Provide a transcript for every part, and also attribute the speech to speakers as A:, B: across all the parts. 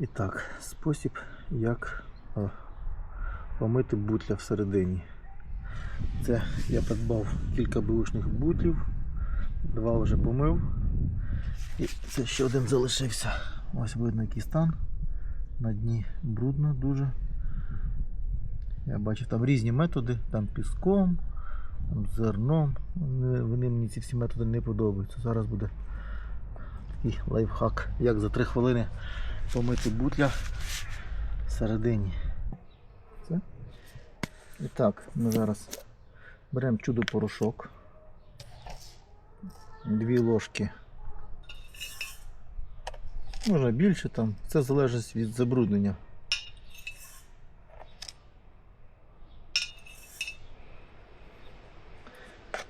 A: І так, спосіб, як а, помити бутля всередині. Це я придбав кілька бушних бутлів, два вже помив. І це ще один залишився. Ось видно який стан. На дні брудно дуже. Я бачив там різні методи, там піском, там зерном. Вони, мені ці всі методи не подобаються. Зараз буде такий лайфхак, як за 3 хвилини помити бутля всередині. Це. І так, ми зараз беремо чудо-порошок. Дві ложки. Можна більше там, це залежить від забруднення.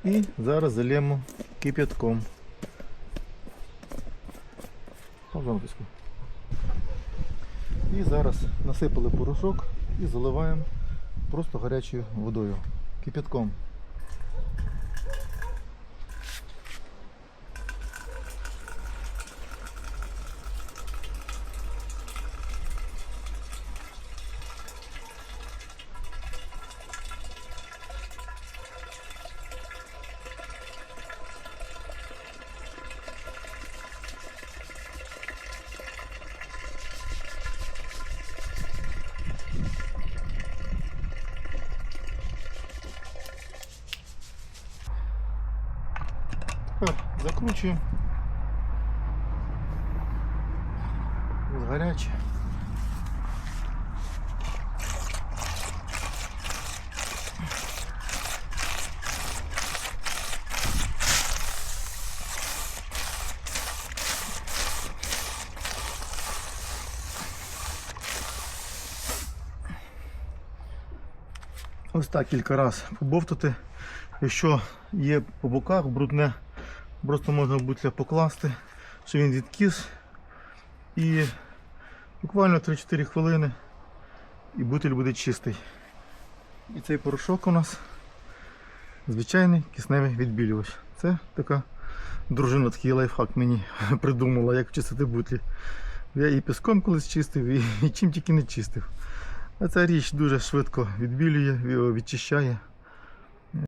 A: І зараз залємо кип'ятком. Пожалуйста. І зараз насипали порошок і заливаємо просто гарячою водою, кипятком. Тепер закручуємо. Гаряче. Ось так кілька разів побовтати. Якщо є по боках брудне, просто можна бутля покласти, щоб він відкис. І буквально 3-4 хвилини і бутиль буде чистий. І цей порошок у нас звичайний кисневий відбілювач. Це така дружина, такий лайфхак мені придумала, як чистити бутлі. Я і піском колись чистив, і, і чим тільки не чистив. А ця річ дуже швидко відбілює, відчищає.